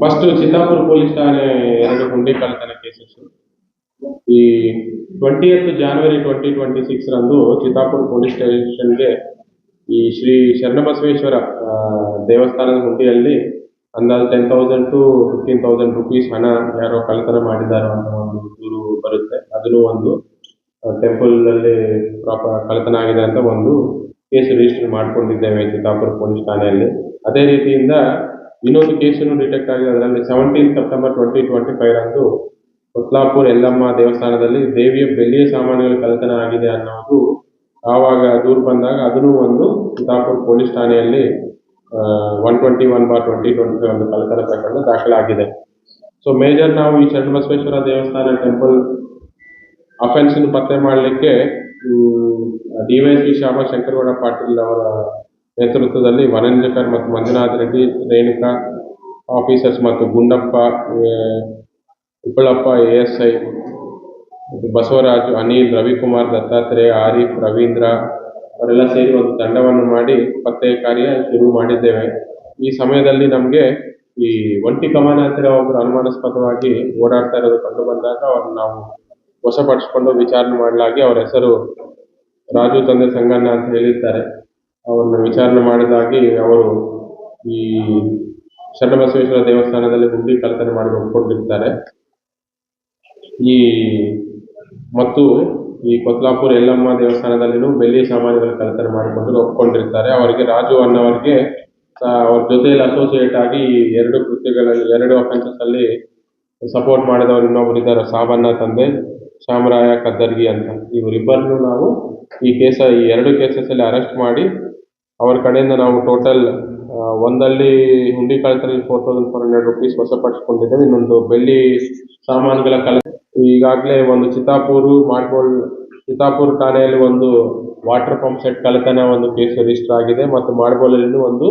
First Chittapur police ಠಾಣೆ ಎರಡು ಗುಂಡಿ ಕಳ್ಳತನ ಕೇಸಸ್ ಈ twenty eighth January twenty twenty six ರಂದು ಚಿತ್ತಾಪುರ ಪೊಲೀಸ್ ಸ್ಟೇಷನ್ಗೆ ಈ ಶ್ರೀ ಶರಣಬಸವೇಶ್ವರ ದೇವಸ್ಥಾನದ ಗುಂಡಿಯಲ್ಲಿ ಅಂದಾಜು ten thousand to fifteen thousand rupees ಹಣ ಯಾರೋ ಕಳ್ಳತನ ಮಾಡಿದ್ದಾರೆ ಅಂತ ಒಂದು ದೂರು ಬರುತ್ತೆ. ಅದನ್ನು ಒಂದು ಟೆಂಪಲ್ನಲ್ಲಿ ಪ್ರಾಪರ್ ಕಳ್ಳತನ ಆಗಿದೆ ಅಂತ ಒಂದು ಕೇಸ್ ರಿಜಿಸ್ಟರ್ ಮಾಡ್ಕೊಂಡಿದ್ದೇವೆ ಚಿತ್ತಾಪುರ ಪೊಲೀಸ್ ಠಾಣೆಯಲ್ಲಿ. ಅದೇ ರೀತಿಯಿಂದ ಇನ್ನೊಂದು ಕೇಸನ್ನು ಡಿಟೆಕ್ಟ್ ಆಗಿದೆ ಅದರಲ್ಲಿ seventeen September twenty twenty five ರಂದು ಕೊತ್ಲಾಪುರ್ ಎಲ್ಲಮ್ಮ ದೇವಸ್ಥಾನದಲ್ಲಿ ದೇವಿಯ ಬೆಳ್ಳಿಯ ಸಾಮಾನುಗಳ ಕಳ್ಳತನ ಆಗಿದೆ ಅನ್ನೋದು ಆವಾಗ ದೂರು ಬಂದಾಗ ಅದನ್ನು ಒಂದು ಚಿತ್ತಾಪುರ ಪೊಲೀಸ್ ಠಾಣೆಯಲ್ಲಿ one twenty one bar twenty twenty five ಒಂದು ಕಳ್ಳತನ ಪ್ರಕರಣ ದಾಖಲಾಗಿದೆ. ಸೊ ಮೇಜರ್ ನಾವು ಈ ಚನ್ನಬಸವೇಶ್ವರ ದೇವಸ್ಥಾನ ಟೆಂಪಲ್ ಅಫೆನ್ಸ್ ಪತ್ತೆ ಮಾಡಲಿಕ್ಕೆ ಡಿವೈಎಸ್ಪಿ ಶ್ಯಾಮ ಶಂಕರಗೌಡ ಪಾಟೀಲ್ ಅವರ ನೇತೃತ್ವದಲ್ಲಿ ವನಂಜಕರ್ ಮತ್ತು ಮಂಜುನಾಥ್ ರೆಡ್ಡಿ, ರೇಣುಕಾ ಆಫೀಸರ್ಸ್ ಮತ್ತು Gundappa Uppalappa A S I Basavaraju, Anil, Ravikumar Dattatreya, Arif, Ravindra ಅವರೆಲ್ಲ ಸೇರಿ ಒಂದು ತಂಡವನ್ನು ಮಾಡಿ ಪತ್ತೆ ಕಾರ್ಯ ಶುರು ಮಾಡಿದ್ದೇವೆ. ಈ ಸಮಯದಲ್ಲಿ ನಮಗೆ ಈ ಒಂಟಿ ಕಮಾನ ಹತ್ತಿರ ಒಬ್ಬರು ಅನುಮಾನಾಸ್ಪದವಾಗಿ ಓಡಾಡ್ತಾ ಇರೋದು ಕಂಡು ಬಂದಾಗ ಅವ್ರನ್ನ ನಾವು ವಶಪಡಿಸ್ಕೊಂಡು ವಿಚಾರಣೆ ಮಾಡಲಾಗಿ ಅವರ ಹೆಸರು ರಾಜು ತಂದೆ ಸಂಗಣ್ಣ ಅಂತ ಹೇಳಿರ್ತಾರೆ. ಅವರನ್ನು ವಿಚಾರಣೆ ಮಾಡಿದಾಗಿ ಅವರು ಈ ಶರಣಬಸವೇಶ್ವರ ದೇವಸ್ಥಾನದಲ್ಲಿ ಹುಂಡಿ ಕಳ್ಳತನ ಮಾಡಿ ಒಪ್ಪಿಕೊಂಡಿರ್ತಾರೆ ಈ ಮತ್ತು ಈ ಕೊತ್ಲಾಪುರ ಯಲ್ಲಮ್ಮ ದೇವಸ್ಥಾನದಲ್ಲಿನೂ ಬೆಳ್ಳಿ ಸಾಮಾನುಗಳ ಕಳ್ಳತನ ಮಾಡಿಕೊಂಡು ಒಪ್ಪಿಕೊಂಡಿರ್ತಾರೆ ಅವರಿಗೆ ರಾಜು ಅನ್ನೋರಿಗೆ ಅವ್ರ ಜೊತೆಯಲ್ಲಿ ಅಸೋಸಿಯೇಟ್ ಆಗಿ ಈ ಎರಡು ಕೃತ್ಯಗಳಲ್ಲಿ ಎರಡು ಅಫೆನ್ಸಸ್ಸಲ್ಲಿ ಸಪೋರ್ಟ್ ಮಾಡಿದವರು ಇನ್ನೊಬ್ಬರಿದ್ದಾರೆ ಸಾಬಣ್ಣ ತಂದೆ ಶಾಮರಾಯ ಕದ್ದರ್ಗಿ ಅಂತ. ಇವರಿಬ್ಬರನ್ನು ನಾವು ಈ ಕೇಸ, ಈ ಎರಡು ಕೇಸಸ್ ಅಲ್ಲಿ ಅರೆಸ್ಟ್ ಮಾಡಿ ಅವರ ಕಡೆಯಿಂದ ನಾವು ಟೋಟಲ್ ಒಂದಲ್ಲಿ ಹುಂಡಿ ಕಳ್ಳತನ four thousand four hundred rupees ವಶಪಡಿಸಿಕೊಂಡಿದ್ದೇವೆ. ಇನ್ನೊಂದು ಬೆಳ್ಳಿ ಸಾಮಾನುಗಳ ಕಲೆ. ಈಗಾಗಲೇ ಒಂದು ಚಿತ್ತಾಪೂರು ಮಾಡ್ಗೋಳ್ ಚಿತ್ತಾಪೂರ್ ಠಾಣೆಯಲ್ಲಿ ಒಂದು ವಾಟರ್ ಪಂಪ್ ಸೆಟ್ ಕಳ್ಳತನ ಒಂದು ಕೇಸ್ ರಿಜಿಸ್ಟರ್ ಆಗಿದೆ ಮತ್ತು ಮಾಡ್ಗೋಲಲ್ಲಿ ಒಂದು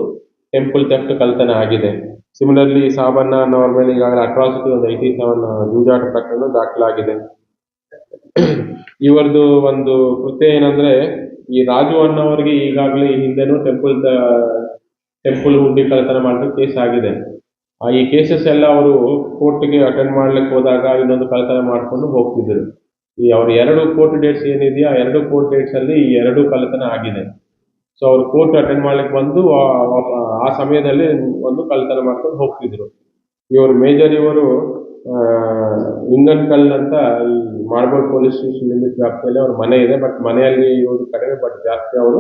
ಟೆಂಪಲ್ ಥೆಫ್ಟ್ ಕಳ್ಳತನ ಆಗಿದೆ. ಸಿಮಿಲರ್ಲಿ ಸಾಬಣ್ಣ ಅನ್ನೋರ ಮೇಲೆ ಈಗಾಗಲೇ ಅಟ್ರಾಸಿಟಿ ಒಂದು ಏಯ್ಟಿ ಸೆವೆನ್ ಜೂಜಾಟ ಪ್ರಕರಣ ದಾಖಲಾಗಿದೆ. ಇವರದು ಒಂದು ಕೃತ್ಯ ಏನಂದ್ರೆ, ಈ ರಾಜು ಅನ್ನೋರಿಗೆ ಈಗಾಗಲೇ ಹಿಂದೆನೂ ಟೆಂಪಲ್ ಟೆಂಪಲ್ ಹುಂಡಿ ಕಳ್ಳತನ ಮಾಡಿದ ಕೇಸ್ ಆಗಿದೆ. ಆ ಈ ಕೇಸಸ್ ಎಲ್ಲ ಅವರು ಕೋರ್ಟ್ಗೆ ಅಟೆಂಡ್ ಮಾಡ್ಲಿಕ್ಕೆ ಹೋದಾಗ ಇನ್ನೊಂದು ಕಳ್ಳತನ ಮಾಡ್ಕೊಂಡು ಹೋಗ್ತಿದ್ರು. ಈ ಅವ್ರ ಎರಡು ಕೋರ್ಟ್ ಡೇಟ್ಸ್ ಏನಿದೆಯೋ, ಆ ಎರಡು ಕೋರ್ಟ್ ಡೇಟ್ಸ್ ಅಲ್ಲಿ ಈ ಎರಡು ಕಳ್ಳತನ ಆಗಿದೆ. ಸೊ ಅವರು ಕೋರ್ಟ್ ಅಟೆಂಡ್ ಮಾಡ್ಲಿಕ್ಕೆ ಬಂದು, ಆ- ಸಮಯದಲ್ಲಿ ಒಂದು ಕಳ್ಳತನ ಮಾಡ್ಕೊಂಡು ಹೋಗ್ತಿದ್ರು. ಇವರು ಮೇಜರ್ ಇವರು ಇಂಗನ್ಕಲ್ ಅಂತ ಈ ಮಾರ್ಬಲ್ ಪೊಲೀಸ್ ಸ್ಟೇಷನ್ ಲಿಮಿಟ್ ವ್ಯಾಪ್ತಿಯಲ್ಲಿ ಅವ್ರ ಮನೆ ಇದೆ ಬಟ್ ಮನೆಯಲ್ಲಿ ಇವರು ಕಡಿಮೆ ಬಟ್ ಜಾಸ್ತಿ ಅವರು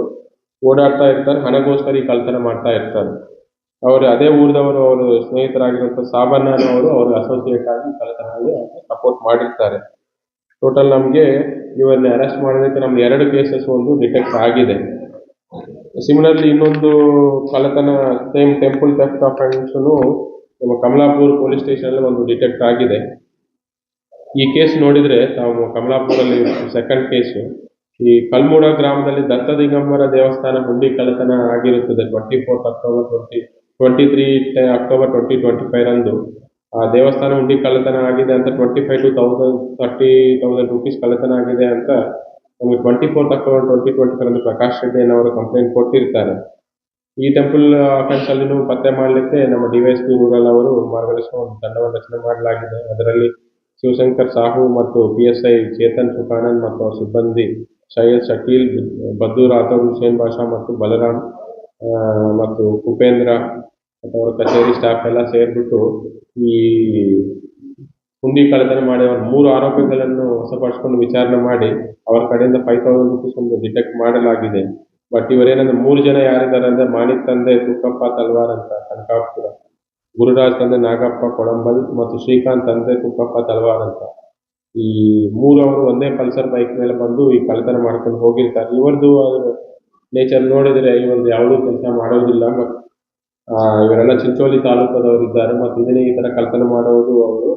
ಓಡಾಡ್ತಾ ಇರ್ತಾರೆ, ಹಣಗೋಸ್ಕರ ಈ ಕಳ್ಳತನ ಮಾಡ್ತಾ ಇರ್ತಾರೆ. ಅವರು ಅದೇ ಊರದವರು, ಅವರು ಸ್ನೇಹಿತರಾಗಿರುವಂಥ ಸಾಬಣ್ಣ ಅವರು ಅಸೋಸಿಯೇಟ್ ಆಗಿ ಆಗಿ ಸಪೋರ್ಟ್ ಮಾಡಿರ್ತಾರೆ. ಟೋಟಲ್ ನಮಗೆ ಇವನ್ನ ಅರೆಸ್ಟ್ ಮಾಡೋದಕ್ಕೆ ನಮ್ಮ ಎರಡು ಕೇಸಸ್ ಒಂದು ಡಿಟೆಕ್ಟ್ ಆಗಿದೆ. ಸಿಮಿಲರ್ಲಿ ಇನ್ನೊಂದು ಕಳ್ಳತನ ಸೇಮ್ ಟೆಂಪಲ್ ಥೆಫ್ಟ್ ಅಫೆನ್ಸ್ನು ನಮ್ಮ ಕಮಲಾಪುರ ಪೊಲೀಸ್ ಸ್ಟೇಷನಲ್ಲಿ ಒಂದು ಡಿಟೆಕ್ಟ್ ಆಗಿದೆ. ಈ ಕೇಸ್ ನೋಡಿದ್ರೆ ತಾವು ಕಮಲಾಪುರಲ್ಲಿ ಸೆಕೆಂಡ್ ಕೇಸು ಈ ಕಲ್ಮೂಡ ಗ್ರಾಮದಲ್ಲಿ ದತ್ತ ದಿಗಂಬರ ದೇವಸ್ಥಾನ ಹುಂಡಿ ಕಳ್ಳತನ ಆಗಿರುತ್ತದೆ. Twenty fourth October twenty twenty three October twenty twenty five ರಂದು. ಆ ದೇವಸ್ಥಾನ ಹುಂಡಿ ಕಳ್ಳತನ ಆಗಿದೆ ಅಂತ twenty five to thousand thirty thousand rupees ಕಳ್ಳತನ ಆಗಿದೆ ಅಂತ ನಮಗೆ twenty fourth October twenty twenty five Prakash Reddy ಅನ್ನೋರು ಕಂಪ್ಲೇಂಟ್ ಕೊಟ್ಟಿರ್ತಾರೆ. ಈ ಟೆಂಪಲ್ ಅಫೆನ್ಸ್ ಅಲ್ಲಿನೂ ಪತ್ತೆ ಮಾಡಲಿಕ್ಕೆ ನಮ್ಮ ಡಿವೈಎಸ್ಪಿ ರೂರಲ್ ಅವರು ಮಾರ್ಗದರ್ಶನ ಒಂದು ತಂಡವನ್ನು ರಚನೆ ಮಾಡಲಾಗಿದೆ. ಅದರಲ್ಲಿ ಶಿವಶಂಕರ್ ಸಾಹು ಮತ್ತು P S I Chetan Sukhanand ಮತ್ತು ಅವರ ಸಿಬ್ಬಂದಿ ಸೈಯದ್ ಶಕೀಲ್ ಬದ್ದೂರ್ ಆತಮ್, ಹುಸೇನ್ ಬಾಷಾ ಮತ್ತು ಬಲರಾಮ್ ಮತ್ತು ಉಪೇಂದ್ರ ಮತ್ತು ಅವರ ಕಚೇರಿ ಸ್ಟಾಫ್ ಎಲ್ಲ ಸೇರಿಬಿಟ್ಟು ಈ ಹುಂಡಿ ಕಳ್ಳತನ ಮಾಡಿ ಅವರ ಮೂರು ಆರೋಪಿಗಳನ್ನು ವಶಪಡಿಸಿಕೊಂಡು ವಿಚಾರಣೆ ಮಾಡಿ ಅವರ ಕಡೆಯಿಂದ ಫೈವ್ ತೌಸಂಡ್ ರುಪೀಸ್ ಒಂದು ಡಿಟೆಕ್ಟ್ ಮಾಡಲಾಗಿದೆ. ಬಟ್ ಇವರೇನಂದ್ರೆ ಮೂರು ಜನ ಯಾರಿದ್ದಾರೆ ಅಂದ್ರೆ, ಮಾಣಿಕ್ ತಂದೆ ತುಕ್ಕಪ್ಪ ತಲ್ವಾರ್ ಅಂತ ಕನಕಾಪುರ. ಗುರುರಾಜ್ ತಂದೆ, ನಾಗಪ್ಪ ಕೊಡಂಬಲ್ ಮತ್ತು ಶ್ರೀಕಾಂತ್ ತಂದೆ ತುಕ್ಕಪ್ಪ ತಲ್ವಾರ್ ಅಂತ. ಈ ಮೂರು ಅವರು ಒಂದೇ ಪಲ್ಸರ್ ಬೈಕ್ ಮೇಲೆ ಬಂದು ಈ ಕಳ್ಳತನ ಮಾಡ್ಕೊಂಡು ಹೋಗಿರ್ತಾರೆ. ಇವರದು ನೇಚರ್ ನೋಡಿದ್ರೆ ಇವ್ರದ್ದು ಯಾವುದೂ ಕೆಲಸ ಮಾಡೋದಿಲ್ಲ. ಮತ್ತು ಇವರೆಲ್ಲ ಚಿಂಚೋಳಿ ತಾಲೂಕದವರು ಇದ್ದಾರೆ. ಮತ್ತು ಇದನ್ನೇ ಈ ಥರ ಕಳ್ತನ ಮಾಡೋದು ಅವರು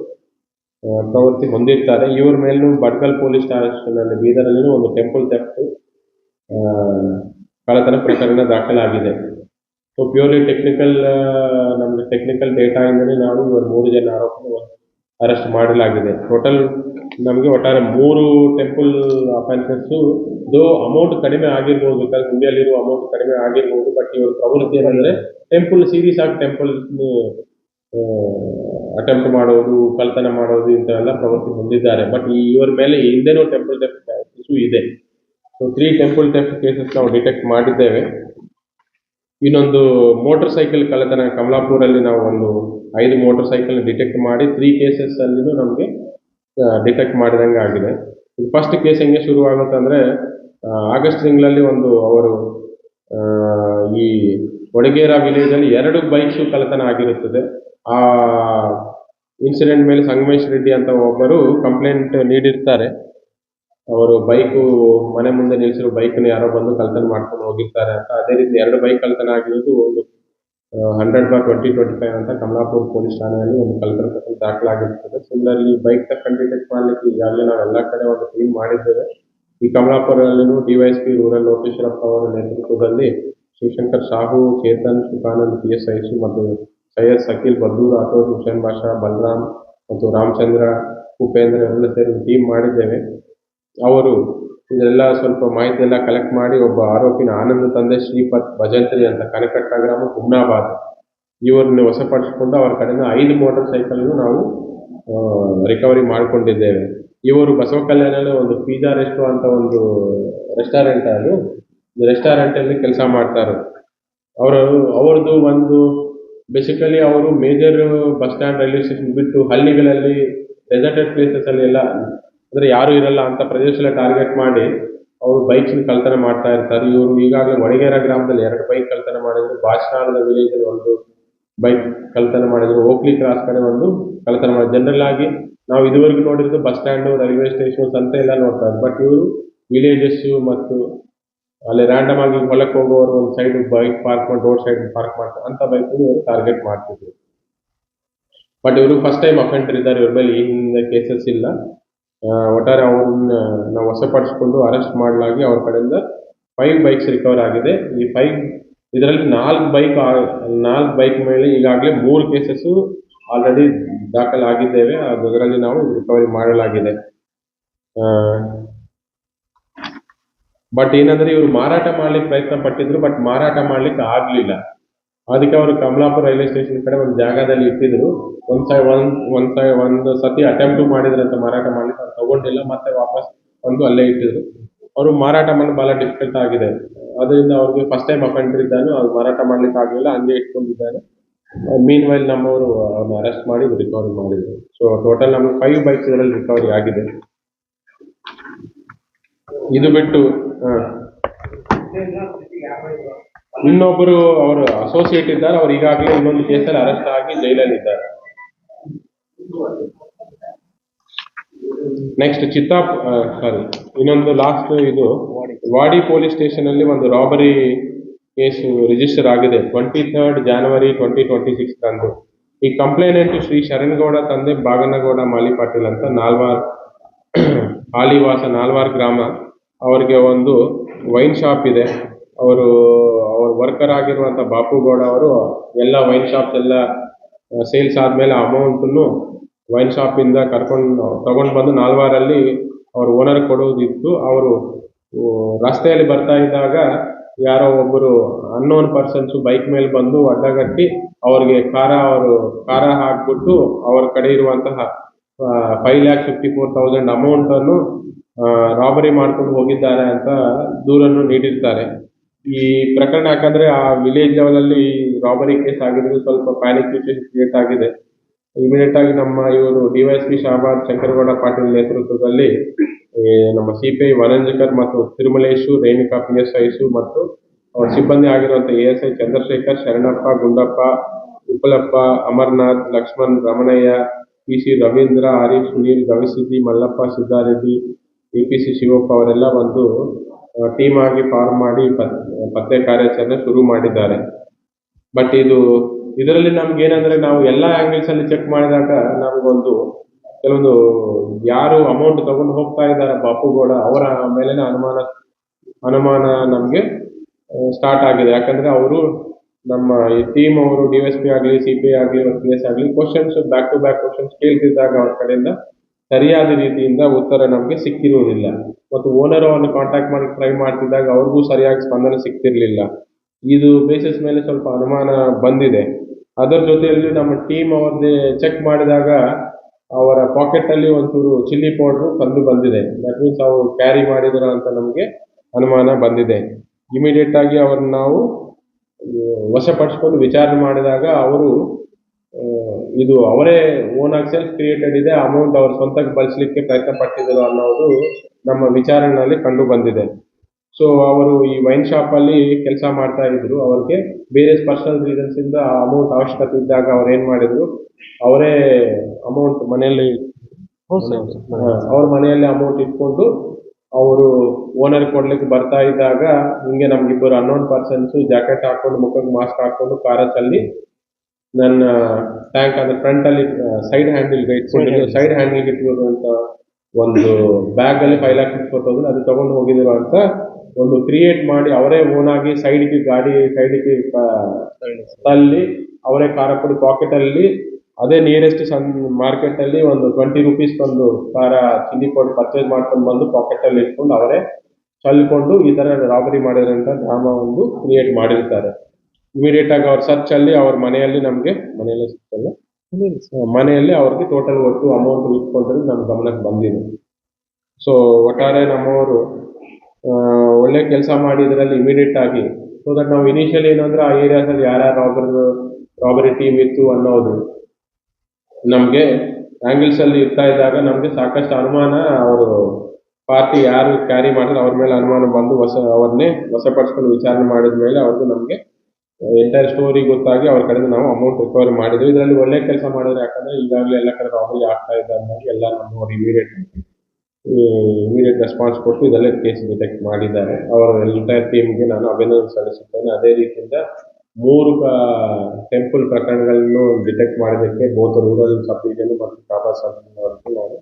ಪ್ರವೃತ್ತಿ ಹೊಂದಿರ್ತಾರೆ. ಇವ್ರ ಮೇಲೂ ಬಡ್ಕಲ್ ಪೊಲೀಸ್ ಸ್ಟೇಷನಲ್ಲಿ ಬೀದರಲ್ಲಿನೂ ಒಂದು ಟೆಂಪಲ್ ಥೆಫ್ಟ್ ಕಳ್ಳತನ ಪ್ರಕರಣ ದಾಖಲಾಗಿದೆ. ಸೊ ಪ್ಯೂರ್ಲಿ ಟೆಕ್ನಿಕಲ್ ನಮ್ಮ ಟೆಕ್ನಿಕಲ್ ಡೇಟಾ ಇಂದಲೇ ನಾವು ಇವರು ಮೂರು ಜನ ಆರೋಪಿಗಳು ಅರೆಸ್ಟ್ ಮಾಡಲಾಗಿದೆ. ಟೋಟಲ್ ನಮಗೆ ಒಟ್ಟಾರೆ ಮೂರು ಟೆಂಪಲ್ ಅಫೆನ್ಸಸ್ಸು ಇದು ಅಮೌಂಟ್ ಕಡಿಮೆ ಆಗಿರ್ಬೋದು ಬಿಕಾಸ್ ಇಂಡಿಯಾಲಿರುವ ಅಮೌಂಟ್ ಕಡಿಮೆ ಆಗಿರ್ಬೋದು ಬಟ್ ಇವರು ಪ್ರವೃತ್ತಿ ಏನಂದರೆ ಟೆಂಪಲ್ ಸೀರೀಸ್ ಆಗಿ ಟೆಂಪಲ್ ಅಟೆಂಪ್ಟ್ ಮಾಡೋದು ಕಳ್ತನ ಮಾಡೋದು, ಇಂಥವೆಲ್ಲ ಪ್ರವೃತ್ತಿ ಹೊಂದಿದ್ದಾರೆ. ಬಟ್ ಇವರ ಮೇಲೆ ಹಿಂದೆನೂ ಟೆಂಪಲ್ ಇದೆ. So three temple theft cases ನಾವು ಡಿಟೆಕ್ಟ್ ಮಾಡಿದ್ದೇವೆ. ಇನ್ನೊಂದು ಮೋಟರ್ ಸೈಕಲ್ ಕಳ್ಳತನ ಕಮಲಾಪುರಲ್ಲಿ ನಾವು ಒಂದು ಐದು ಮೋಟರ್ ಸೈಕಲ್ ಡಿಟೆಕ್ಟ್ ಮಾಡಿ ತ್ರೀ ಕೇಸಸ್ ಅಲ್ಲಿನೂ ನಮಗೆ ಡಿಟೆಕ್ಟ್ ಮಾಡಿದಂಗೆ ಆಗಿದೆ. ಫಸ್ಟ್ ಕೇಸ್ ಹೆಂಗೆ ಶುರು ಆಗುತ್ತೆ ಆಗಸ್ಟ್ ತಿಂಗಳಲ್ಲಿ ಒಂದು ಅವರು ಈ ಈ ವಿಲೇಜ್ ವಿಲೇಜಲ್ಲಿ ಎರಡು ಬೈಕ್ಸು ಕಳ್ಳತನ ಆಗಿರುತ್ತದೆ. ಆ ಇನ್ಸಿಡೆಂಟ್ ಮೇಲೆ ಸಂಗಮೇಶ್ ರೆಡ್ಡಿ ಅಂತ ಒಬ್ಬರು ಕಂಪ್ಲೇಂಟ್ ನೀಡಿರ್ತಾರೆ. ಅವರು ಬೈಕು ಮನೆ ಮುಂದೆ ನಿಲ್ಲಿಸಿರೋ ಬೈಕ್ನ ಯಾರೋ ಬಂದು ಕಳ್ತನ ಮಾಡ್ಕೊಂಡು ಹೋಗಿರ್ತಾರೆ ಅಂತ. ಅದೇ ರೀತಿ ಎರಡು ಬೈಕ್ ಕಳ್ತನ ಆಗಿರೋದು ಒಂದು hundred bar twenty twenty five ಅಂತ ಕಮಲಾಪುರ ಪೊಲೀಸ್ ಠಾಣೆಯಲ್ಲಿ ಒಂದು ಕಳ್ತನ ಪ್ರಕರಣ ದಾಖಲಾಗಿರ್ತದೆ. ಸಿಮಿಲರ್ಲಿ ಬೈಕ್ ತಕ್ಕಂಡು ಡಿಟೆಕ್ಟ್ ಮಾಡಲಿಕ್ಕೆ ಈಗಾಗಲೇ ನಾವು ಎಲ್ಲ ಕಡೆ ಒಂದು ಟೀಮ್ ಮಾಡಿದ್ದೇವೆ. ಈ ಕಮಲಾಪುರಲ್ಲೂ ಡಿವೈಎಸ್ಪಿ ರೂರಲ್ ಲೋಕೇಶ್ವರಪ್ಪ ಅವರ ನೇತೃತ್ವದಲ್ಲಿ Shivashankar Sahu, Chetan Shukanand P S Is ಮತ್ತು ಸೈಯದ್ ಸಕೀಲ್ ಬದ್ದೂರ್ ಅಥವಾ ಹುಸೇನ್ ಬಾಷಾ ಬಲರಾಮ್ ಮತ್ತು ರಾಮಚಂದ್ರ, ಉಪೇಂದ್ರ ಎಲ್ಲ ಸೇರಿ ಟೀಮ್ ಮಾಡಿದ್ದೇವೆ. ಅವರು ಇದೆಲ್ಲ ಸ್ವಲ್ಪ ಮಾಹಿತಿ ಎಲ್ಲ ಕಲೆಕ್ಟ್ ಮಾಡಿ ಒಬ್ಬ ಆರೋಪಿನ ಆನಂದ ತಂದೆ ಶ್ರೀಪತ್ ಭಜಂತ್ರಿ ಅಂತ ಕನಕಟ್ಟ ಗ್ರಾಮ ಹುಮ್ನಾಬಾದ್ ಇವರನ್ನು ವಶಪಡಿಸಿಕೊಂಡು ಅವರ ಕಡೆಯಿಂದ ಐದು ಮೋಟಾರ್ ಸೈಕಲ್ನು ನಾವು ರಿಕವರಿ ಮಾಡಿಕೊಂಡಿದ್ದೇವೆ. ಇವರು ಬಸವ ಕಲ್ಯಾಣದಲ್ಲಿ ಒಂದು ಪಿಜ್ಜಾ ರೆಸ್ಟೋ ಅಂತ ಒಂದು ರೆಸ್ಟೋರೆಂಟ್ ಅದು. ರೆಸ್ಟೋರೆಂಟಲ್ಲಿ ಕೆಲಸ ಮಾಡ್ತಾರೆ. ಅವರು ಅವರದು ಒಂದು ಬೇಸಿಕಲಿ ಅವರು major bus stand railway station ಬಿಟ್ಟು ಹಳ್ಳಿಗಳಲ್ಲಿ ಡೆಸರ್ಟೆಡ್ ಪ್ಲೇಸಸ್ ಅಲ್ಲಿ ಎಲ್ಲ ಅಂದ್ರೆ ಯಾರು ಇರಲ್ಲ ಅಂತ ಪ್ರದೇಶದಲ್ಲಿ ಟಾರ್ಗೆಟ್ ಮಾಡಿ ಅವರು ಬೈಕ್ಸ್ ಕಳ್ತನ ಮಾಡ್ತಾ ಇರ್ತಾರೆ. ಇವರು ಈಗಾಗಲೇ ವಡಗೇರ ಗ್ರಾಮದಲ್ಲಿ ಎರಡು ಬೈಕ್ ಕಳ್ತನ ಮಾಡಿದ್ರು. ಬಾಚ್ನಾಳದ ವಿಲೇಜ್ ಅಲ್ಲಿ ಒಂದು ಬೈಕ್ ಕಳ್ತನ ಮಾಡಿದ್ರು. ಓಕ್ಲಿ ಕ್ರಾಸ್ ಕಡೆ ಒಂದು ಕಳ್ತನ ಮಾಡಿ ಜನರಲ್ ಆಗಿ ನಾವು ಇದುವರೆಗೂ ನೋಡಿರೋದು ಬಸ್ ಸ್ಟ್ಯಾಂಡು, ರೈಲ್ವೆ ಸ್ಟೇಷನ್ ಅಂತ ಎಲ್ಲ ನೋಡ್ತಾರೆ ಬಟ್ ಇವರು ವಿಲೇಜಸ್ ಮತ್ತು ಅಲ್ಲಿ ರ್ಯಾಂಡಮ್ ಆಗಿ ಹೊಲಕ್ಕೆ ಹೋಗೋರು ಒಂದು ಸೈಡ್ ಬೈಕ್ ಪಾರ್ಕ್ ಮಾಡಿ ರೋಡ್ ಸೈಡ್ ಪಾರ್ಕ್ ಮಾಡ್ತಾರೆ. ಅಂತ ಬೈಕ್ ಇವರು ಟಾರ್ಗೆಟ್ ಮಾಡ್ತಿದ್ರು. ಬಟ್ ಇವರು ಫಸ್ಟ್ ಟೈಮ್ ಅಫೆಂಡರ್ ಇದ್ದಾರೆ. ಇವ್ರ ಮೇಲೆ ಈ ಹಿಂದೆ ಕೇಸಸ್ ಇಲ್ಲ. ಒಟ್ಟಾರೆ ಅವನ್ನ ವಶಪಡಿಸಿಕೊಂಡು ಅರೆಸ್ಟ್ ಮಾಡಲಾಗಿ ಅವ್ರ ಕಡೆಯಿಂದ ಫೈವ್ ಬೈಕ್ಸ್ ರಿಕವರ್ ಆಗಿದೆ. ಈ ಫೈವ್ ಇದರಲ್ಲಿ ನಾಲ್ಕು ಬೈಕ್ ನಾಲ್ಕು ಬೈಕ್ ಮೇಲೆ ಈಗಾಗಲೇ ಮೂರು ಕೇಸಸ್ಸು ಆಲ್ರೆಡಿ ದಾಖಲಾಗಿದ್ದೇವೆ. ಅದರಲ್ಲಿ ನಾವು ರಿಕವರಿ ಮಾಡಲಾಗಿದೆ. ಬಟ್ ಏನಂದ್ರೆ ಇವರು ಮಾರಾಟ ಮಾಡ್ಲಿಕ್ಕೆ ಪ್ರಯತ್ನ ಪಟ್ಟಿದ್ರು ಬಟ್ ಮಾರಾಟ ಮಾಡ್ಲಿಕ್ಕೆ ಆಗ್ಲಿಲ್ಲ. ಅದಕ್ಕೆ ಅವರು ಕಮಲಾಪುರ ರೈಲ್ವೆ ಸ್ಟೇಷನ್ ಕಡೆ ಒಂದು ಜಾಗದಲ್ಲಿ ಇಟ್ಟಿದ್ರು. ಒಂದ್ ಸಾರಿ ಒಂದ್ ಒಂದ್ ಸಾರಿ ಒಂದು ಸತಿ ಅಟೆಂಪ್ಟ್ ಮಾಡಿದ್ರಂತ ಮಾರಾಟ ಮಾಡ್ಲಿಕ್ಕೆ. ತಗೊಂಡಿಲ್ಲ ಮತ್ತೆ ವಾಪಸ್ ಬಂದು ಅಲ್ಲೇ ಇಟ್ಟಿದ್ರು. ಅವರು ಮಾರಾಟ ಮಾಡಲು ಬಹಳ ಡಿಫಿಕಲ್ಟ್ ಆಗಿದೆ. ಅದರಿಂದ ಅವ್ರಿಗೆ ಫಸ್ಟ್ ಟೈಮ್ ಅಫೆಂಡರ್ ಇದ್ದಾನು, ಅವ್ರು ಮಾರಾಟ ಮಾಡ್ಲಿಕ್ಕೆ ಆಗಲಿಲ್ಲ, ಹಂಗೆ ಇಟ್ಕೊಂಡಿದ್ದಾರೆ. ಮೀನ್ ವೈಲ್ ನಮ್ಮವರು ಅವ್ರನ್ನ ಅರೆಸ್ಟ್ ಮಾಡಿ ರಿಕವರಿ ಮಾಡಿದ್ರು. ಸೊ ಟೋಟಲ್ ನಮ್ಗೆ ಫೈವ್ ಬೈಕ್ಸ್ ಇದರಲ್ಲಿ ರಿಕವರಿ ಆಗಿದೆ. ಇದು ಬಿಟ್ಟು ಇನ್ನೊಬ್ಬರು ಅವರು ಅಸೋಸಿಯೇಟ್ ಇದ್ದಾರೆ, ಅವ್ರು ಈಗಾಗಲೇ ಇನ್ನೊಂದು ಕೇಸಲ್ಲಿ ಅರೆಸ್ಟ್ ಆಗಿ ಜೈಲಲ್ಲಿ ಇದ್ದಾರೆ. ನೆಕ್ಸ್ಟ್ ಚಿತ್ತಾಪ್ ಸಾರಿ ಇನ್ನೊಂದು ಲಾಸ್ಟ್ ಇದು ವಾಡಿ ಪೊಲೀಸ್ ಸ್ಟೇಷನ್ ಅಲ್ಲಿ ಒಂದು ರಾಬರಿ ಕೇಸ್ ರಿಜಿಸ್ಟರ್ ಆಗಿದೆ. Twenty third January twenty twenty six ತಂದು ಈ ಕಂಪ್ಲೇಂಟ್ ಶ್ರೀ ಶರಣಗೌಡ, ತಂದೆ ಬಾಗನಗೌಡ, ಮಾಲಿ ಪಾಟೀಲ್ ಅಂತ ನಾಲ್ವಾರ್ ಹಾಲಿವಾಸ ನಾಲ್ವಾರ್ ಗ್ರಾಮ ಅವರಿಗೆ ಒಂದು ವೈನ್ ಶಾಪ್ ಇದೆ. ಅವರು, ಅವ್ರ ವರ್ಕರ್ ಆಗಿರುವಂತ ಬಾಪುಗೌಡ ಅವರು ಎಲ್ಲ ವೈನ್ ಶಾಪ್ಸ್ ಎಲ್ಲ ಸೇಲ್ಸ್ ಆದ್ಮೇಲೆ ಅಮೌಂಟನ್ನು ವೈನ್ ಶಾಪಿಂದ ಕರ್ಕೊಂಡು, ತಗೊಂಡು ಬಂದು ನಾಲ್ವಾರಲ್ಲಿ ಅವ್ರ ಓನರ್ ಕೊಡೋದಿತ್ತು. ಅವರು ರಸ್ತೆಯಲ್ಲಿ ಬರ್ತಾ ಇದ್ದಾಗ ಯಾರೋ ಒಬ್ಬರು ಅನ್ನೋನ್ ಪರ್ಸನ್ಸ್ ಬೈಕ್ ಮೇಲೆ ಬಂದು ಅಡ್ಡಗಟ್ಟಿ ಅವ್ರಿಗೆ ಖಾರ ಅವರು ಖಾರ ಹಾಕ್ಬಿಟ್ಟು ಅವ್ರ ಕಡೆ ಇರುವಂತಹ five lakh fifty four thousand amount ಅನ್ನು ರಾಬರಿ ಮಾಡ್ಕೊಂಡು ಹೋಗಿದ್ದಾರೆ ಅಂತ ದೂರನ್ನು ನೀಡಿರ್ತಾರೆ. ಈ ಪ್ರಕರಣ ಯಾಕಂದ್ರೆ ಆ ವಿಲೇಜ್ ಲೆವೆಲ್ ಅಲ್ಲಿ ರಾಬರಿ ಕೇಸ್ ಆಗಿರೋದು ಸ್ವಲ್ಪ ಪ್ಯಾನಿಕ್ ಸಿಚುವೇಶನ್ ಕ್ರಿಯೇಟ್ ಆಗಿದೆ. ಇಮಿಡಿಯೇಟ್ ಆಗಿ ನಮ್ಮ ಇವರು ಡಿವೈಎಸ್ಪಿ ಶಾಬಾದ್ ಶಂಕರಗೌಡ ಪಾಟೀಲ್ ನೇತೃತ್ವದಲ್ಲಿ ನಮ್ಮ ಸಿಪಿಐ ವನಂಜಕರ್ ಮತ್ತು Tirumaleshu, Renuka, P S Is ಮತ್ತು ಅವರ ಸಿಬ್ಬಂದಿ ಆಗಿರುವಂತಹ A S I Chandrashekar, Sharanappa, Gundappa, Uppalappa, Amarnath, Lakshman, Ramanaiah, P C Ravindra Arif Sunil Gavisiddi Mallappa, Siddareddy, A P C Shivappa ಅವರೆಲ್ಲ ಒಂದು ಟೀಮ್ ಆಗಿ ಫಾರ್ಮ್ ಮಾಡಿ ಪತ್- ಪತ್ತೆ ಕಾರ್ಯಾಚರಣೆ ಶುರು ಮಾಡಿದ್ದಾರೆ. ಬಟ್ ಇದು ಇದರಲ್ಲಿ ನಮ್ಗೆ ಏನಂದ್ರೆ ನಾವು ಎಲ್ಲ ಆಂಗಲ್ಸ್ ಅಲ್ಲಿ ಚೆಕ್ ಮಾಡಿದಾಗ ನಮಗೊಂದು ಕೆಲವೊಂದು ಯಾರು ಅಮೌಂಟ್ ತಗೊಂಡು ಹೋಗ್ತಾ ಇದ್ದಾರೆ ಬಾಪುಗೌಡ ಅವರ ಮೇಲಿನ ಅನುಮಾನ ಅನುಮಾನ ನಮ್ಗೆ ಸ್ಟಾರ್ಟ್ ಆಗಿದೆ. ಯಾಕಂದ್ರೆ ಅವರು ನಮ್ಮ ಈ ಟೀಮ್ ಅವರು ಡಿ ಎಸ್ ಪಿ ಆಗಲಿ ಸಿ ಪಿ ಆಗಲಿ ಪಿ ಎಸ್ ಆಗಲಿ questions back to back questions ಕೇಳ್ತಿದ್ದಾಗ ಅವ್ರ ಕಡೆಯಿಂದ ಸರಿಯಾದ ರೀತಿಯಿಂದ ಉತ್ತರ ನಮಗೆ ಸಿಕ್ಕಿರುವುದಿಲ್ಲ. ಮತ್ತು ಓನರ್ ಅವರನ್ನು ಕಾಂಟ್ಯಾಕ್ಟ್ ಮಾಡಿ ಟ್ರೈ ಮಾಡ್ತಿದ್ದಾಗ ಅವ್ರಿಗೂ ಸರಿಯಾಗಿ ಸ್ಪಂದನೆ ಸಿಗ್ತಿರ್ಲಿಲ್ಲ ಇದು ಬೇಸಿಸ್ ಮೇಲೆ ಸ್ವಲ್ಪ ಅನುಮಾನ ಬಂದಿದೆ. ಅದರ ಜೊತೆಯಲ್ಲಿ ನಮ್ಮ ಟೀಮ್ ಅವರದೇ ಚೆಕ್ ಮಾಡಿದಾಗ ಅವರ ಪಾಕೆಟ್ ಅಲ್ಲಿ ಒಂಚೂರು ಚಿಲ್ಲಿ ಪೌಡರ್ ಕಂಡು ಬಂದಿದೆ. ದಟ್ ಮೀನ್ಸ್ ಅವರು ಕ್ಯಾರಿ ಮಾಡಿದ್ರ ಅಂತ ನಮಗೆ ಅನುಮಾನ ಬಂದಿದೆ. ಇಮಿಡಿಯೇಟ್ ಆಗಿ ಅವ್ರನ್ನ ನಾವು ವಶಪಡಿಸ್ಕೊಂಡು ವಿಚಾರಣೆ ಮಾಡಿದಾಗ ಅವರು ಇದು ಅವರೇ ಓನ್ ಆಗಿ ಸೆಲ್ಫ್ ಕ್ರಿಯೇಟೆಡ್ ಇದೆ ಅಮೌಂಟ್ ಅವ್ರ ಸ್ವಂತಕ್ಕೆ ಬಳಸಲಿಕ್ಕೆ ಪ್ರಯತ್ನ ಪಟ್ಟಿದ್ರು ಅನ್ನೋದು ನಮ್ಮ ವಿಚಾರಣೆಯಲ್ಲಿ ಕಂಡು ಬಂದಿದೆ. ಸೊ ಅವರು ಈ ವೈನ್ ಶಾಪ್ ಅಲ್ಲಿ ಕೆಲಸ ಮಾಡ್ತಾ ಇದ್ರು. ಅವ್ರಿಗೆ ಬೇರೆ ಪರ್ಸನಲ್ ರೀಸನ್ಸ್ ಇಂದ ಅಮೌಂಟ್ ಅವಶ್ಯಕತೆ ಇದ್ದಾಗ ಅವ್ರು ಏನ್ ಮಾಡಿದ್ರು? ಅವರೇ ಅಮೌಂಟ್ ಮನೆಯಲ್ಲಿ ಅವ್ರ ಮನೆಯಲ್ಲಿ ಅಮೌಂಟ್ ಇಟ್ಕೊಂಡು ಅವರು ಓನರ್ ಕೊಡ್ಲಿಕ್ಕೆ ಬರ್ತಾ ಇದ್ದಾಗ ಹಿಂಗೆ ನಮ್ಗಿಬ್ಬರು ಅನ್ನೋನ್ ಪರ್ಸನ್ಸ್ ಜಾಕೆಟ್ ಹಾಕೊಂಡು ಮುಖಕ್ಕೆ ಮಾಸ್ಕ್ ಹಾಕೊಂಡು ಕಾರ ನನ್ನ ಟ್ಯಾಂಕ್ ಅಂದ್ರೆ ಫ್ರಂಟ್ ಅಲ್ಲಿ ಸೈಡ್ ಹ್ಯಾಂಡಲ್ ಇಟ್ಕೊಂಡಿದ್ದು ಸೈಡ್ ಹ್ಯಾಂಡಲ್ ಇಟ್ಕೊಂಡಿರುವಂತ ಒಂದು ಬ್ಯಾಗ್ ಅಲ್ಲಿ ಫೈವ್ ಲ್ಯಾಕ್ ಇಟ್ಕೊಟ್ಟೋದ್ರು ಅದು ತಗೊಂಡು ಹೋಗಿದ್ರು ಅಂತ ಒಂದು ಕ್ರಿಯೇಟ್ ಮಾಡಿ ಅವರೇ ಓನ್ ಆಗಿ ಸೈಡ್ಗೆ ಗಾಡಿ ಸೈಡ್ಗೆ ತಳ್ಳಿ ಅವರೇ ಖಾರ ಪುಡಿ ಪಾಕೆಟ್ ಅಲ್ಲಿ ಅದೇ ನಿಯರೆಸ್ಟ್ ಮಾರ್ಕೆಟ್ ಅಲ್ಲಿ ಒಂದು ಟ್ವೆಂಟಿ ರುಪೀಸ್ ಒಂದು ಖಾರ ಚಿಲ್ಲಿ ಪೌಡರ್ ಪರ್ಚೇಸ್ ಮಾಡ್ಕೊಂಡು ಬಂದು ಪಾಕೆಟ್ ಅಲ್ಲಿ ಇಟ್ಕೊಂಡು ಅವರೇ ಚಲ್ಕೊಂಡು ಈ ತರ ರಾಬರಿ ಮಾಡಿರೋಂಥ ಡ್ರಾಮ ಒಂದು ಕ್ರಿಯೇಟ್ ಮಾಡಿರ್ತಾರೆ. ಇಮಿಡಿಯೇಟ್ ಆಗಿ ಅವ್ರ ಸರ್ಚ್ ಅಲ್ಲಿ ಅವ್ರ ಮನೆಯಲ್ಲಿ ನಮ್ಗೆ ಮನೆಯಲ್ಲೇ ಸಿಗ್ತಲ್ಲ ಮನೆಯಲ್ಲಿ ಅವ್ರಿಗೆ ಟೋಟಲ್ ಒಟ್ಟು ಅಮೌಂಟ್ ಇಟ್ಕೊಂಡ್ರೆ ನಮ್ಮ ಗಮನಕ್ಕೆ ಬಂದಿದೆ. ಸೊ ಒಟ್ಟಾರೆ ನಮ್ಮವರು ಒಳ್ಳೆ ಕೆಲಸ ಮಾಡಿ ಇದರಲ್ಲಿ ಇಮಿಡಿಯೇಟ್ ಆಗಿ ಸೊ ದಟ್ ನಾವು ಇನಿಷಿಯಲಿ ಏನಂದ್ರೆ ಆ ಏರಿಯಾಸ್ ಅಲ್ಲಿ ಯಾರ್ಯಾರು ರಾಬರ್ ರಾಬರಿ ಟೀಮ್ ಇತ್ತು ಅನ್ನೋದು, ನಮ್ಗೆ ಆಂಗಲ್ಸ್ ಅಲ್ಲಿ ಇರ್ತಾ ಇದ್ದಾಗ ನಮ್ಗೆ ಸಾಕಷ್ಟು ಅನುಮಾನ, ಅವರು ಪಾರ್ಟಿ ಯಾರು ಕ್ಯಾರಿ ಮಾಡಿದ್ರೆ, ಅವ್ರ ಮೇಲೆ ಅನುಮಾನ ಬಂದು ಹೊಸ ಅವ್ರನ್ನೇ ವಶಪಡಿಸ್ಕೊಂಡು ವಿಚಾರಣೆ ಮಾಡಿದ ಮೇಲೆ ಅವ್ರಿಗೆ ನಮ್ಗೆ ಎಂಟೈರ್ ಸ್ಟೋರಿ ಗೊತ್ತಾಗಿ ಅವ್ರ ಕಡೆಯಿಂದ ನಾವು ಅಮೌಂಟ್ ರಿಕವರಿ ಮಾಡಿದ್ವಿ. ಇದರಲ್ಲಿ ಒಳ್ಳೆ ಕೆಲಸ ಮಾಡಿದ್ರೆ ಯಾಕಂದ್ರೆ ಈಗಾಗಲೇ ಎಲ್ಲ ಕಡೆ ರಾಬರಿ ಆಗ್ತಾ ಇದೆ ಎಲ್ಲ ನಮ್ಮ ಇಮಿಡಿಯೇಟ್ ಇಮಿಡಿಯೇಟ್ ರೆಸ್ಪಾನ್ಸ್ ಕೊಟ್ಟು ಇದೆಲ್ಲ ಕೇಸ್ ಡಿಟೆಕ್ಟ್ ಮಾಡಿದ್ದಾರೆ. ಅವರ ಎಂಟೈರ್ ಟೀಮ್ಗೆ ನಾನು ಅಭಿನಂದನೆ ಸಲ್ಲಿಸುತ್ತೇನೆ. ಅದೇ ರೀತಿಯಿಂದ ಮೂರು ಟೆಂಪಲ್ ಪ್ರಕರಣಗಳನ್ನು ಡಿಟೆಕ್ಟ್ ಮಾಡಿದ್ದಕ್ಕೆ ಬೋತ್ ರೂರಲ್ ಸಬ್ ಡಿವಿಷನ್ ಮತ್ತು ಕಾಬಾ ಸಬ್ ಅವರಿಗೆ ನಾನು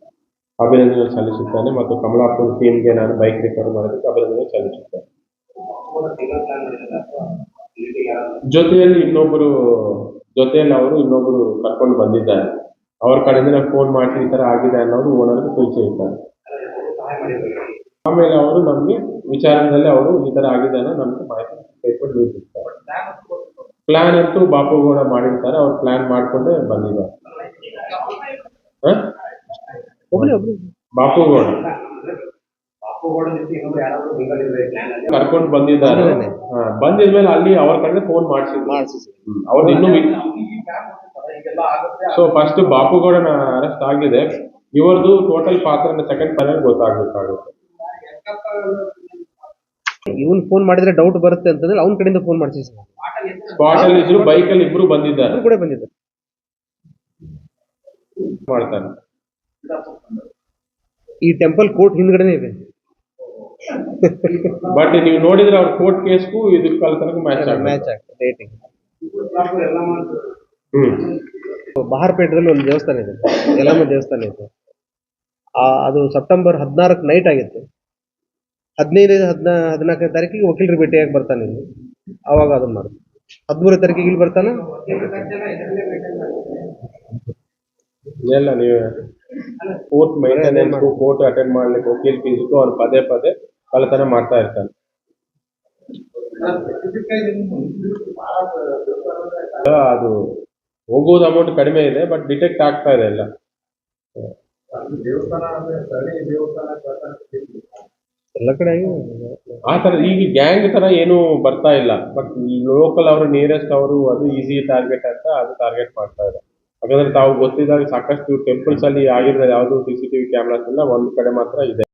ಅಭಿನಂದನೆ ಸಲ್ಲಿಸುತ್ತೇನೆ ಮತ್ತು ಕಮಲಾಪುರ ಟೀಮ್ಗೆ ನಾನು ಬೈಕ್ ರಿಪೇರ್ ಮಾಡೋದಕ್ಕೆ ಅಭಿನಂದನೆ ಸಲ್ಲಿಸುತ್ತೇನೆ. ಜೊತೆಯಲ್ಲಿ ಇನ್ನೊಬ್ಬರು, ಜೊತೆಯಲ್ಲಿ ಅವರು ಇನ್ನೊಬ್ಬರು ಕರ್ಕೊಂಡು ಬಂದಿದ್ದಾರೆ. ಅವ್ರ ಕಡೆಯಿಂದ ಫೋನ್ ಮಾಡಿ ಈ ಥರ ಆಗಿದೆ ಅನ್ನೋದು ಓನರ್ಗೆ ತಿಳಿಸಿರ್ತಾರೆ. ಆಮೇಲೆ ಅವರು ನಮಗೆ ವಿಚಾರದಲ್ಲಿ ಅವರು ಈ ತರ ಆಗಿದೆ ಅನ್ನೋ ನಮ್ಗೆ ಮಾಹಿತಿ ಕೈಕೊಂಡು ಪ್ಲಾನ್ ಅಂತೂ ಬಾಪುಗೌಡ ಮಾಡಿರ್ತಾರೆ ಅವ್ರು ಪ್ಲಾನ್ ಮಾಡಿಕೊಂಡು ಬಂದಿದ್ದಾರೆ. ಬಾಪುಗೌಡ. ಕರ್ಕೊಂಡು ಬಂದಿದ್ದಾರೆ. ಬಂದಿದ್ಮೇಲೆ ಅಲ್ಲಿ ಅವ್ರ ಕಡೆ ಫೋನ್ ಮಾಡಿಸಿದ್ರು. ಮಾಡಿಸಿ ಅವ್ರದ್ದು ಇನ್ನೂ ಸೊ ಫಸ್ಟ್ ಬಾಪುಗೌಡನ ಅರೆಸ್ಟ್ ಆಗಿದೆ. ಇವ್ರದ್ದು ಟೋಟಲ್ ಪಾತ್ರ ಸೆಕೆಂಡ್ ಪ್ಯಾನಲ್ ಗೊತ್ತಾಗ್ಬೇಕಾಗುತ್ತೆ. ಇವನ್ ಫೋನ್ ಮಾಡಿದ್ರೆ ಡೌಟ್ ಬರುತ್ತೆ ಅಂತಂದ್ರೆ ಅವ್ನ ಕಡೆಯಿಂದ ಫೋನ್ ಮಾಡಿಸಿ ಸ್ಪಾಟ್ ಅಲ್ಲಿ ಇದ್ರು ಬೈಕ್ ಅಲ್ಲಿ ಇಬ್ರು ಬಂದಿದ್ದಾರೆ. ಅವ್ರು ಕೂಡ ಬಂದಿದ್ದಾರೆ. ಮಾಡ್ತಾನೆ. ಈ ಟೆಂಪಲ್ ಕೋರ್ಟ್ ಹಿಂದ್ಗಡೆನೆ ಇದೆ. ಬಟ್ ನೀವು ನೋಡಿದ್ರೆ ಅವ್ರ ಕೋರ್ಟ್ ಕೇಸ್ಗೂ ಇದಕ್ಕೆ ಕಾಲ ತನಕ ಮ್ಯಾಚ್ ಆಗ ಮ್ಯಾಚ್ ಆಗ್ತದೆ ಡೇಟಿಂಗ್ ಹ್ಮ್. ಬಹಾರ್ಪೇಟದಲ್ಲಿ ಒಂದು ದೇವಸ್ಥಾನ ಇದೆ. ಯಲ್ಲಮ್ಮ ದೇವಸ್ಥಾನ ಇದೆ. ಆ, ಅದು ಸೆಪ್ಟೆಂಬರ್ ಹದಿನಾರಕ್ಕೆ ನೈಟ್ ಆಗಿತ್ತು. ಹದಿನೈದು ಹದಿನಾ ಹದಿನಾಲ್ಕನೇ ತಾರೀಕಿಗೆ ವಕೀಲರು ಭೇಟಿಯಾಗಿ ಬರ್ತಾನೆ ಇಲ್ಲಿ. ಅವಾಗ ಅದನ್ನ ಮಾಡ್ತೀವಿ ಹದಿಮೂರನೇ ತಾರೀಕಿಗೆ ಇಲ್ಲಿ ಬರ್ತಾನೆ? ಎಲ್ಲ ನೀವು ಕೋರ್ಟ್ ಮೈಂಟೆನೆನ್ಸ್ ಕೋರ್ಟ್ ಅಟೆಂಡ್ ಮಾಡ್ಲಿಕ್ಕೆ ವಕೀಲ್ ಫೀಸ್ಗೂ ಅವ್ನು ಪದೇ ಪದೇ ಕಳ್ಳತನ ಮಾಡ್ತಾ ಇರ್ತಾನೆ ಅದು ಹೋಗುವುದು ಅಮೌಂಟ್ ಕಡಿಮೆ ಇದೆ ಬಟ್ ಡಿಟೆಕ್ಟ್ ಆಗ್ತಾ ಇದೆ ಎಲ್ಲ. ಎಲ್ಲ ಕಡೆ ಆ ತರ ಈಗ ಗ್ಯಾಂಗ್ ತರ ಏನು ಬರ್ತಾ ಇಲ್ಲ. ಬಟ್ ಲೋಕಲ್ ಅವರು ನಿಯರೆಸ್ಟ್ ಅವರು ಅದು ಈಸಿ ಟಾರ್ಗೆಟ್ ಅಂತ ಅದು ಟಾರ್ಗೆಟ್ ಮಾಡ್ತಾ ಇದೆ. ಯಾಕಂದ್ರೆ ತಾವು ಗೊತ್ತಿದ್ದಾಗ ಸಾಕಷ್ಟು ಟೆಂಪಲ್ಸ್ ಅಲ್ಲಿ ಆಗಿರೋ ಯಾವುದು ಸಿ ಸಿ ಟಿವಿ ಕ್ಯಾಮ್ರಾಸ್ ಇಲ್ಲ ಒಂದು ಕಡೆ ಮಾತ್ರ ಇದೆ.